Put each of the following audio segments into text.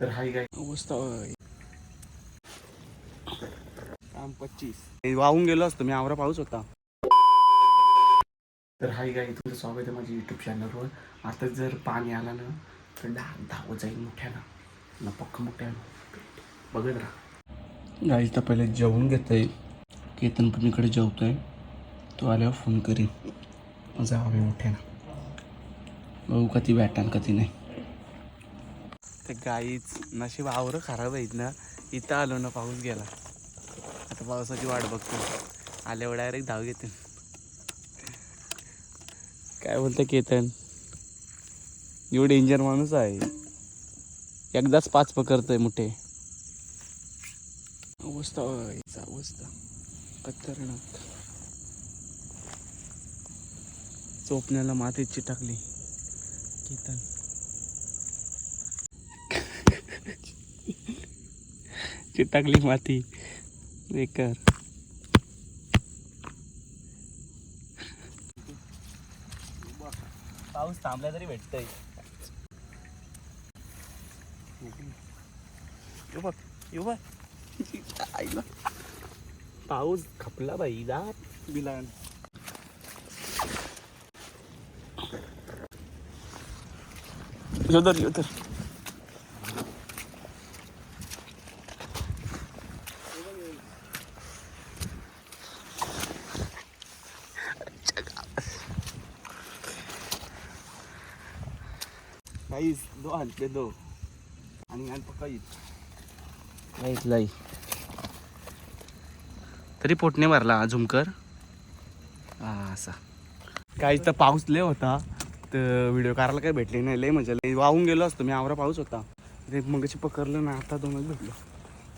तर हाय काय अवस्था. काम पच्चीस. वाहून गेलो असतो मी आवरा पाऊस होता. तर हाय काय तुमचं स्वागत आहे माझ्या युट्यूब चॅनलवर आता जर पाणी आलं ना तर धाव धावत जाईल मोठ्यानं. ना पक्क मोठ्यानं. बघत राहा. गाईच तर पहिले जेवून घेतोय. केतन पण इकडे जेवतोय. तो आल्यावर फोन करीन. जावे मोठ्यानं. बघू कधी भेटान कधी नाही. ते गाईच नशीब आवरं खराब आहेत ना इथं आलो ना पाऊस गेला. आता पावसाची वाट बघतो. आल्यावर डायरेक्ट धाव घेते. काय बोलतं केतन? एवढं डेंजर माणूस आहे. एकदाच पाच पकडतोय मोठे. अवस्था अवस्था. खतरनाक. चोपण्याला मातीत चिटाकली. केतन. चिटाकली माती. बेकार पाऊस थांबला तरी भेटतय. येऊ बघ येऊ बघ. आईला पाऊस खपला बाई दात बिलान. योदर योदर काहीच दो. आणि लाइट लाई तरी पोटने भरला झुमकर. असा. काही तर पाऊस लय होता तर व्हिडिओ करायला काही भेटले नाही. लय म्हणजे लय वाहून गेलो असतो. मी आवरा पाऊस होता. ते मग पकडलं ना आता दोनच भेटलो.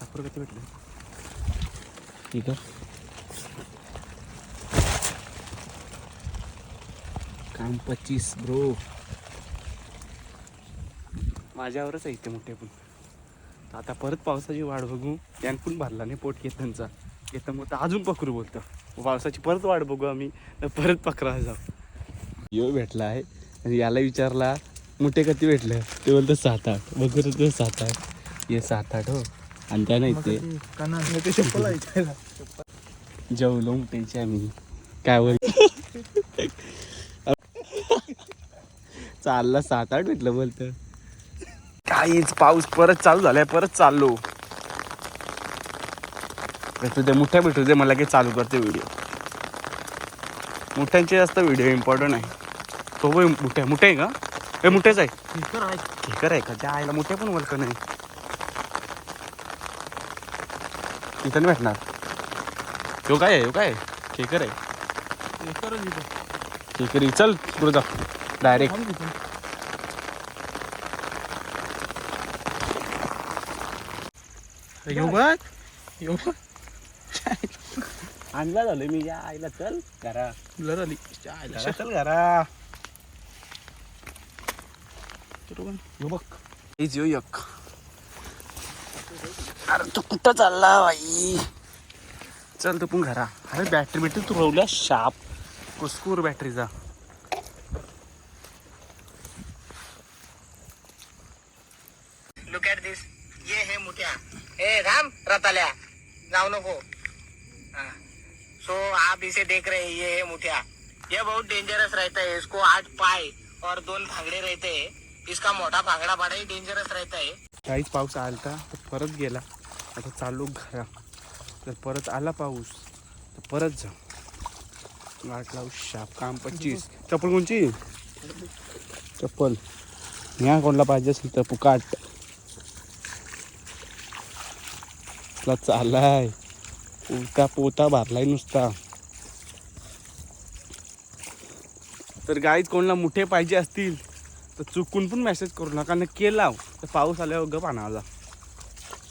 दाखवर किती भेटलं? ठीक आहे. काम पच्चीस ब्रो माझ्यावरच आहे ते मोठे पण. आता परत पावसाची वाढ बघू. त्यान पण भरला नाही पोट केतनचा केतन मग तर अजून पकडू बोलतो. पावसाची परत वाट बघू आम्ही परत पकडायला जाऊ. यो भेटला आहे. आणि याला विचारला मोठे कधी भेटलं? ते बोलतं सात आठ बघू तर सात आठ ये सात आठ हो. आणि त्या नाही ते जेवलो मोठ्यांची आम्ही. काय बोल चालला सात आठ भेटलं बोलतं. काहीच पाऊस परत चालू झालाय परत चाललो. भेटू दे मोठ्या भेटू दे मला काही चालू करते व्हिडिओ मोठ्यांचे जास्त व्हिडिओ इम्पॉर्टंट आहे तो पण मोठ्या मोठे आहे का? हे मोठेच आहे. ठेकर आहे. का? त्या आईला मोठे पण वरक नाही. इथं नाही भेटणार. यो काय आहे यो काय आहे? ठेकर आहे. ठेकर चल पुढे जा. डायरेक्ट येऊ बघ. येऊ बघ. आणला झालं मी. या आईला चल घरा. ब्लर आली चल घरा. येऊ बघ. हेच येऊ एक. अरे तू कुठं चालला बाई? चल तू पण घरा. अरे बॅटरी बॅटरी तू रवल्या शाप. कुस्कूर बॅटरीचा लुक ॲट दिस ये है मुठ्या ए राम रताल्या जाऊ नको. सो आप इसे देख रहे ये है मुठिया. ये बहुत डेंजरस रहता है इसको आठ पाय और दोन फांगड़े रहते है. इसका मोठा फांगड़ा बड़ा ही डेंजरस रहता है. काहीच पाऊस आलता तर परत गेला. आता चालू घरा तर परत आला पाऊस तर परत जा. गाठ लावू शाप काम पच्चीस. चप्पल कोणची? चप्पल. ह्या कोणला पाहिजे असेल तर पुकाट कसला चालाय पोता पोता भरलाय नुसता. तर गाईच कोणाला मुठे पाहिजे असतील तर चुकून पण मेसेज करू नका. न केला हो. तर पाऊस आल्यावर गप आणावा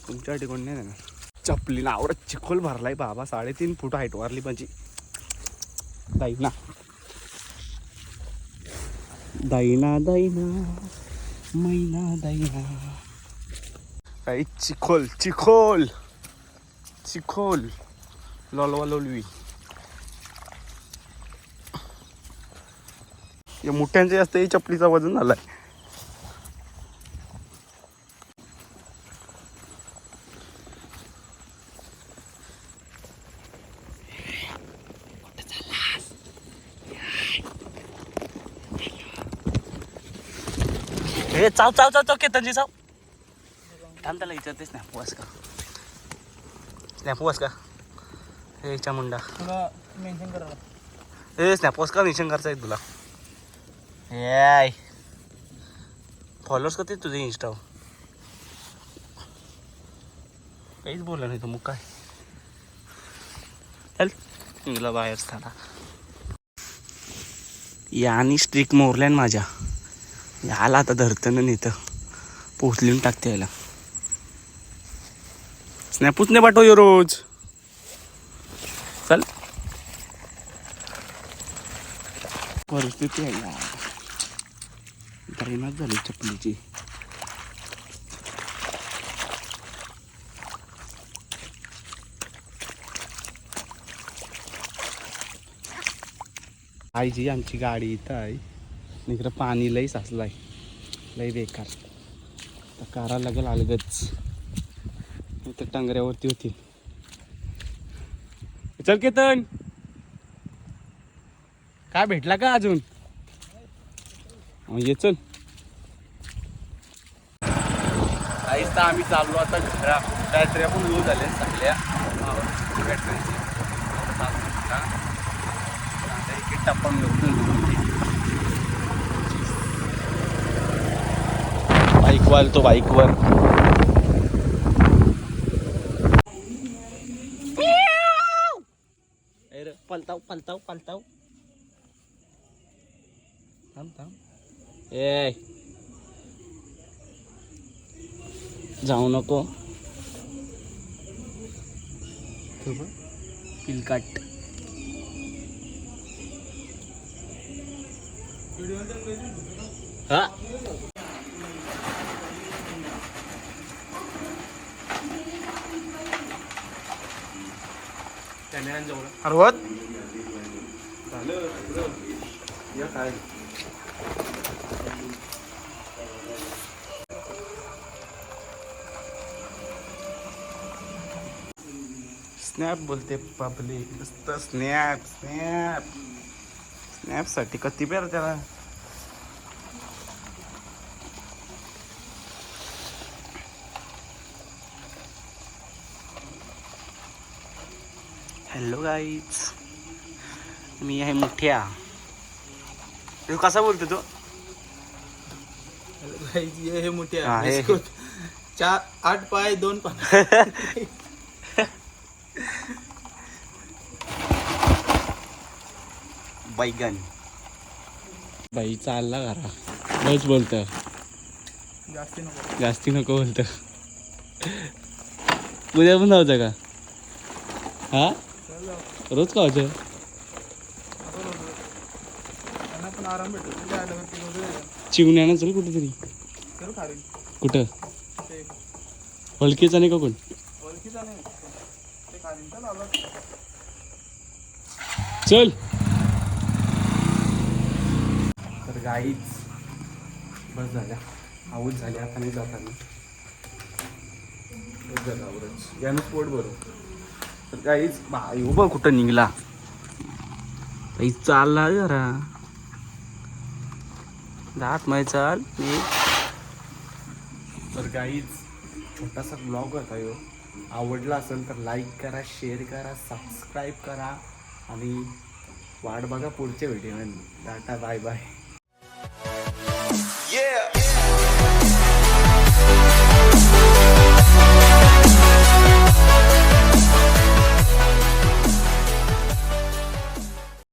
तुमच्या ठिकाणी नाही देणार चपलीला आवडत चिखोल भरलाय बाबा. साडेतीन फूट हाईट वारली माझी. दाईना. दाईना दाईना. मैना दाईना. काही चिखोल चिखोल. चिखोल लॉलवा लोलवी या मोठ्यांच्या जास्त ही चपलीचा वजन झालाय. हे चाव चाव चाव चौके केतनजी चाव. थांब त्याला विचारतेस ना उपवास का स्नॅप वास का? हे याच्या मुंडा. तुला मेन्शन करा हे स्नॅप वास का मेन्शन करायचं आहे तुला? याय फॉलोअर्स करते तुझे इंस्टावर काहीच बोलला नाही तो मग काय? चल निघला बाहेर थांबा यानी स्ट्रिक मोरल्यान माझ्या. याला आता धरतं ना नेतं. पोचलीन टाकते याला. स्नॅपूच नाही पाठव रोज। चल। परिस्थिती आहे यार झाली चपलीची आईची आमची गाडी इथं आहे. आणि इकडं पाणी लई साचलाय. लई बेकार. तर कारा लागेल अलगच इथं टांगऱ्यावरती होती. चल केतन. काय भेटला का अजून? ये चल. आईच तर आम्ही चाललो आता घरा बॅटऱ्या पण लो झाल्या सगळ्या. बॅटऱ्यांची आता एक एक टप्पा बाईकवर तो बाईकवर. पलताव पलताव पलताव. थांब थांब. ए. जाऊ नको. पिलकाट हा? काय? स्नॅप बोलते पब्लिक नुसतं स्नॅप स्नॅप स्नॅपसाठी कधी पेर त्याला? हॅलो गाईज मी आहे मुठ्या. तू कसा बोलतो तू? ये हे मोठे हा, हे- आहे चार आठ पाय दोन पाय. बैगन बाई चालला घरा. बस बोलत. जास्ती नको. जास्ती नको बोलत. उद्या पण जायचं का? हा? रोज का आल्यावरती वगैरे चिवण्यानं चल कुठेतरी. करू खाली. कुठं? हलकीचा नाही का कोण? ओळखीचा नाही. ते खाली. चल तर गाईच बस झाल्या. आऊच झाल्या आता नाही जाताना. बस झालं आवरच यानं पोट बरोबर तर गाईच बाई उभं कुठं निघला? काही चालला जरा. दात माय चाल तर गाईज छोटासा ब्लॉग होता यो. आवडला असेल तर लाईक करा शेअर करा सबस्क्राईब करा. आणि वाट बघा पुढच्या व्हिडिओमध्ये टाटा बाय बाय